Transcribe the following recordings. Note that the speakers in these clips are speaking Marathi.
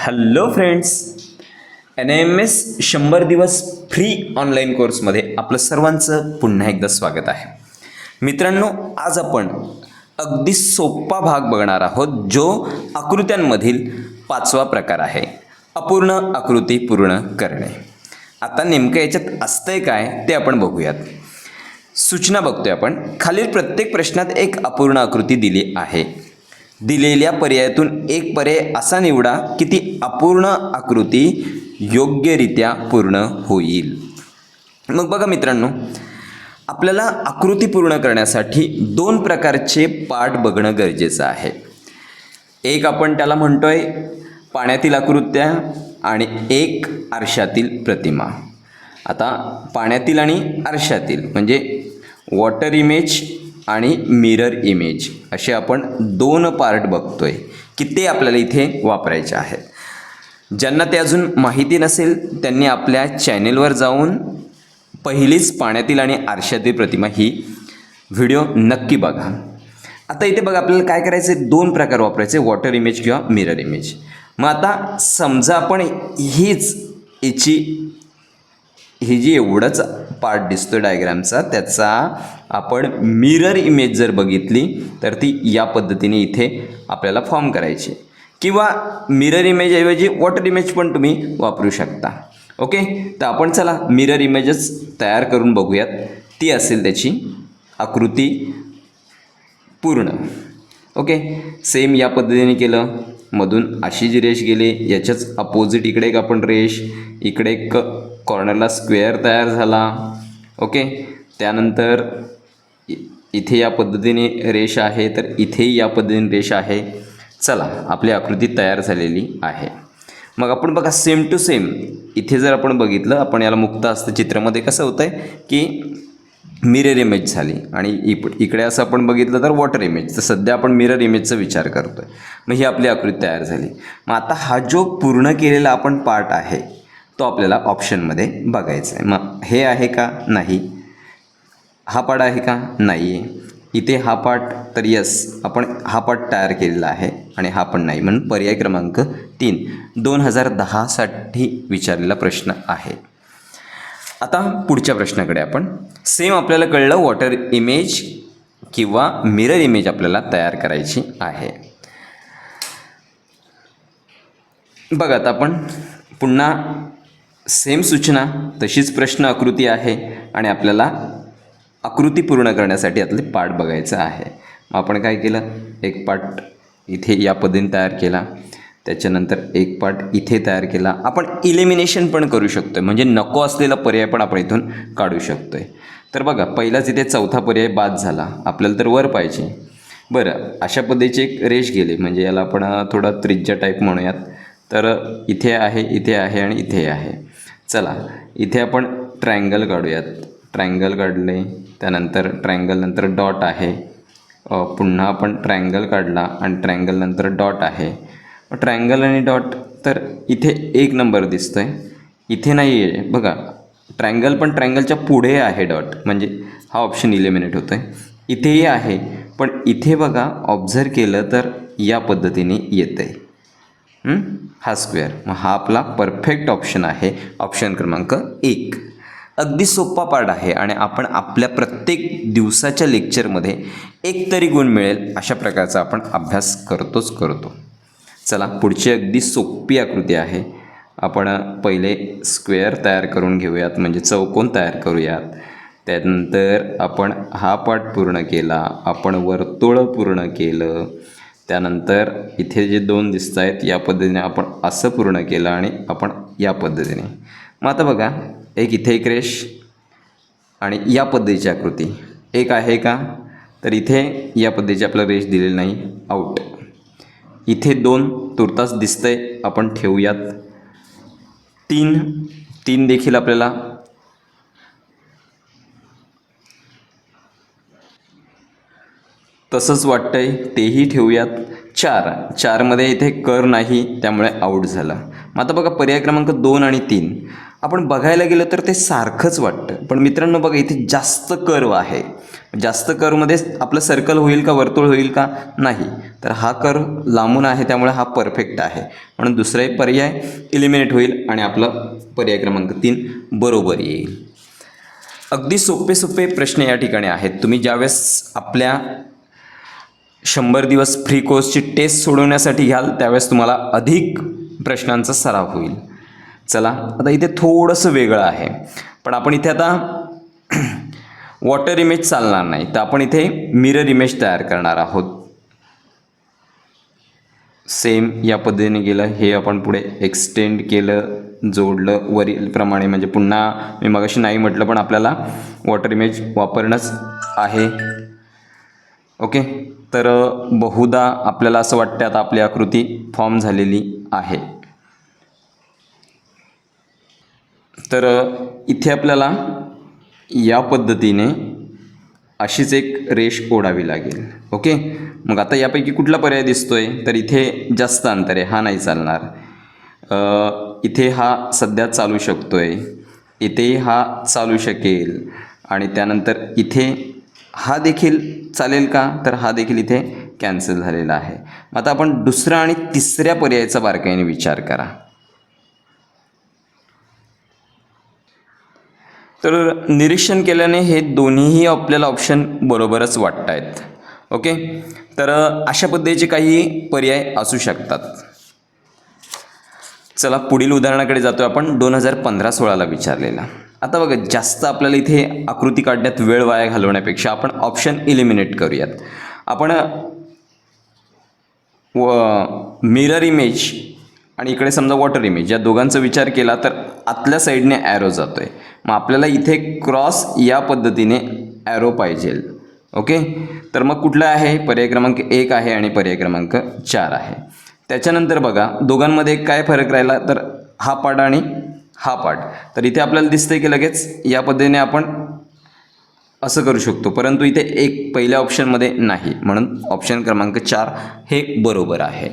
Hello friends N M S शंभर दिवस फ्री ऑनलाईन कोर्समध्ये आपलं सर्वांचं पुन्हा एकदा स्वागत आहे. मित्रांनो आज आपण अगदी सोपा भाग बघणार आहोत जो आकृत्यांमधील पाचवा प्रकार आहे. अपूर्ण आकृती पूर्ण करणे. आता नेमकं याच्यात असतंय काय ते आपण बघूयात. सूचना बघतोय आपण. खालील प्रत्येक प्रश्नात एक अपूर्ण आकृती दिली आहे. दिलेल्या पर्यायातून एक पर्याय असा निवडा की ती अपूर्ण आकृती योग्यरित्या पूर्ण होईल. मग बघा मित्रांनो आपल्याला आकृती पूर्ण करण्यासाठी दोन प्रकारचे पाठ बघणं गरजेचं आहे. एक आपण त्याला म्हणतोय पाण्यातील आकृत्या आणि एक आरशातील प्रतिमा. आता पाण्यातील आणि आरशातील म्हणजे वॉटर इमेज आणि मिरर इमेज असे आपण दोन पार्ट बघतोय की ते आपल्याला इथे वापरायचे आहेत. ज्यांना ते अजून माहिती नसेल त्यांनी आपल्या चॅनेलवर जाऊन पहिलीच पाण्यातील आणि आरशातील प्रतिमा ही व्हिडिओ नक्की बघा. आता इथे बघा आपल्याला काय करायचे दोन प्रकार वापरायचे वॉटर इमेज किंवा मिरर इमेज मग आता समजा आपण हीच याची ही जी एवढंच पार्ट दिसतो डायग्रामचा त्याचा आपण मिरर इमेज जर बघितली तर ती या पद्धतीने इथे आपल्याला फॉर्म करायची किंवा मिरर इमेजऐवजी वॉटर इमेज पण तुम्ही वापरू शकता. ओके तर आपण चला मिरर इमेजच तयार करून बघूयात. ती असेल त्याची आकृती पूर्ण. ओके सेम या पद्धतीने केलं. मधून अशी जी रेष गेली याच्याच अपोजिट इकडे एक आपण रेष इकडे एक कॉर्नरला स्क्वेअर तयार झाला. ओके त्यानंतर इथे या पद्धतीने रेष आहे तर इथेही या पद्धतीने रेष आहे. चला आपली आकृती तयार झालेली आहे. मग आपण बघा सेम टू सेम इथे जर आपण बघितलं आपण याला मुक्त असतं चित्रामध्ये कसं होतं आहे की मिरर इमेज झाली. आणि इप इकडे असं आपण बघितलं तर वॉटर इमेज तर सध्या आपण मिरर इमेजचा विचार करतो आहे मग ही आपली आकृती तयार झाली. मग आता हा जो पूर्ण केलेला आपण पार्ट आहे तो आपल्याला ऑप्शनमध्ये बघायचा आहे मग हे आहे का? नाही. हा पाठ आहे का? नाही आहे इथे हा पार्ट तर यस आपण हा पाठ तयार केलेला आहे आणि हा पण नाही. म्हणून पर्याय क्रमांक तीन. दोन हजार दहासाठी विचारलेला प्रश्न आहे. आता पुढच्या प्रश्नाकडे आपण. सेम आपल्याला कळलं वॉटर इमेज किंवा मिरर इमेज आपल्याला तयार करायची आहे. बघा आता आपण पुन्हा सेम सूचना तशीच प्रश्न आकृती आहे आणि आपल्याला आकृती पूर्ण करण्यासाठी यातले पाठ बघायचं आहे. मग आपण काय केलं? एक पाठ इथे या पद्धतीने तयार केला. त्याच्यानंतर एक पार्ट इथे तयार केला. आपण इलिमिनेशन पण करू शकतो आहे म्हणजे नको असलेला पर्याय पण आपण इथून काढू शकतो आहे तर बघा पहिलाच इथे चौथा पर्याय बाद झाला. आपल्याला तर वर पाहिजे. बरं अशा पद्धतीची एक रेष गेली. म्हणजे याला आपण थोडा त्रिज्या टाईप म्हणूयात. तर इथे आहे इथे आहे आणि इथे आहे. चला इथे आपण ट्रायंगल काढूयात. ट्रायंगल काढले त्यानंतर ट्रायंगल नंतर डॉट आहे. पुन्हा आपण ट्रायंगल काढला आणि ट्रायंगल नंतर डॉट आहे. ट्रायंगल आणि डॉट तर इथे एक नंबर दिसतो आहे इथे नाही आहे बघा ट्रायंगल पण ट्रायंगलच्या पुढे आहे डॉट म्हणजे हा ऑप्शन इलिमिनेट होतो आहे इथेही आहे. पण इथे बघा ऑब्झर्व केलं तर या पद्धतीने येतं आहे हा स्क्वेअर मग हा आपला परफेक्ट ऑप्शन आहे. ऑप्शन क्रमांक एक. अगदी सोपा पार्ट आहे आणि आपण आपल्या प्रत्येक दिवसाच्या लेक्चरमध्ये एक तरी गुण मिळेल अशा प्रकारचा आपण अभ्यास करतोच करतो. चला पुढची अगदी सोपी आकृती आहे. आपण पहिले स्क्वेअर तयार करून घेऊयात म्हणजे चौकोन तयार करूयात. त्यानंतर आपण हा पाठ पूर्ण केला आपण वर्तुळ पूर्ण केलं. त्यानंतर इथे जे दोन दिसत आहेत या पद्धतीने आपण असं पूर्ण केलं आणि आपण या पद्धतीने. मग आता बघा एक इथे एक रेश आणि या पद्धतीची आकृती. एक आहे का? तर इथे या पद्धतीची आपल्याला रेश दिलेली नाही. आऊट इथे दोन तुर्तास दिसतंय आपण ठेवूयात. तीन तीन देखील आपल्याला तसंच वाटतंय तेही ठेवूयात. चार. चारमध्ये इथे कर नाही त्यामुळे आऊट झाला. मग आता बघा पर्याय क्रमांक दोन आणि तीन. आपण बघायला गेलं तर ते सारखंच वाटतं. पण मित्रांनो बघा इथे जास्त कर्व आहे. जास्त कर्वमध्ये आपलं सर्कल होईल का वर्तुळ होईल का? नाही. तर हा कर लांबून आहे त्यामुळे हा परफेक्ट आहे. म्हणून दुसराही पर्याय इलिमिनेट होईल आणि आपलं पर्याय क्रमांक तीन बरोबर येईल. अगदी सोपे सोपे प्रश्न या ठिकाणी आहेत. तुम्ही ज्यावेळेस आपल्या शंभर दिवस फ्री कोर्सची टेस्ट सोडवण्यासाठी घ्याल त्यावेळेस तुम्हाला अधिक प्रश्नांचा सराव होईल. चला आता इथे थोडंसं वेगळं आहे. पण आपण इथे आता वॉटर इमेज चालणार नाही. तर आपण इथे मिरर इमेज तयार करणार आहोत. सेम या पद्धतीने गेलं हे आपण पुढे एक्सटेंड केलं जोडलं वरीलप्रमाणे म्हणजे पुन्हा मी मगाशी नाही म्हटलं पण आपल्याला वॉटर इमेज वापरणंच आहे. ओके तर बहुधा आपल्याला असं वाटतं आता आपली आकृती फॉर्म झालेली आहे. तर इथे आपल्याला या पद्धतीने अशीच एक रेष ओढावी लागेल. ओके? मग आता यापैकी कुठला पर्याय दिसतोय? तर इथे जास्त अंतर आहे हा नाही चालणार. इथे हा सध्या चालू शकतोय. इथे हा चालू शकेल. आणि त्यानंतर इथे हा देखील चालेल का? तर हा देखील इथे कॅन्सल झालेला आहे. मग आता आपण दुसरा आणि तिसऱ्या पर्यायाचा बारकाईने विचार करा. तर निरीक्षण केल्याने हे दोन्हीही आपल्याला ऑप्शन बरोबरच वाटत आहेत ओके तर अशा पद्धतीचे काही पर्याय असू शकतात. चला पुढील उदाहरणाकडे जातो आपण. दोन हजार पंधरा सोळाला विचारलेला. आता बघा जास्त आपल्याला इथे आकृती काढण्यात वेळ वाया घालवण्यापेक्षा आपण ऑप्शन इलिमिनेट करूयात. आपण व मिरर इमेज आणि इकडे समजा वॉटर इमेज या दोघांचा विचार केला तर आतल्या साईडने ॲरो जातो आहे मग आपल्याला इथे क्रॉस या पद्धतीने ॲरो पाहिजे. ओके? तर मग कुठला आहे? पर्याय क्रमांक एक आहे आणि पर्याय क्रमांक चार आहे. त्याच्यानंतर बघा दोघांमध्ये काय फरक राहिला तर हा पार्ट आणि हा पार्ट तर इथे आपल्याला दिसतंय की लगेच या पद्धतीने आपण असं करू शकतो. परंतु इथे एक पहिल्या ऑप्शनमध्ये नाही. म्हणून ऑप्शन क्रमांक चार हे बरोबर आहे.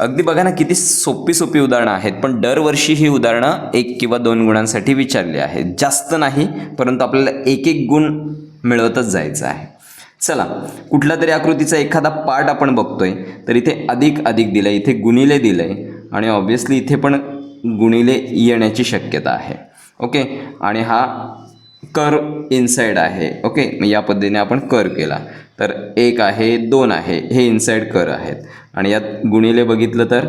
अगदी बघा ना किती सोपी सोपी उदाहरणं आहेत पण दरवर्षी ही उदाहरणं एक किंवा दोन गुणांसाठी विचारली आहेत जास्त नाही परंतु आपल्याला एक एक गुण मिळवतच जायचं आहे. चला कुठला तरी आकृतीचा एखादा पार्ट आपण बघतोय तर इथे अधिक अधिक दिलं इथे गुणिले दिलं आहे आणि ऑब्व्हियसली इथे पण गुणिले येण्याची शक्यता आहे. ओके आणि हा कर इनसाईड आहे. ओके मग या पद्धतीने आपण कर केला. तर एक आहे दोन आहे हे इनसाईड कर आहेत. आणि यात गुणिले बघितलं तर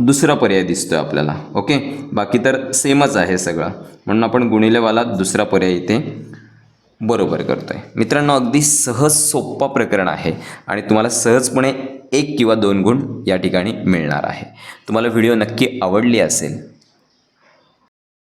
दुसरा पर्याय दिसतो आपल्याला. ओके बाकी तर सेमच आहे सगळं. म्हणून आपण गुणिलेवाला दुसरा पर्याय इथे बरोबर करतो आहे मित्रांनो अगदी सहज सोप्पा प्रकरण आहे आणि तुम्हाला सहजपणे एक किंवा दोन गुण या ठिकाणी मिळणार आहे. तुम्हाला व्हिडिओ नक्की आवडली असेल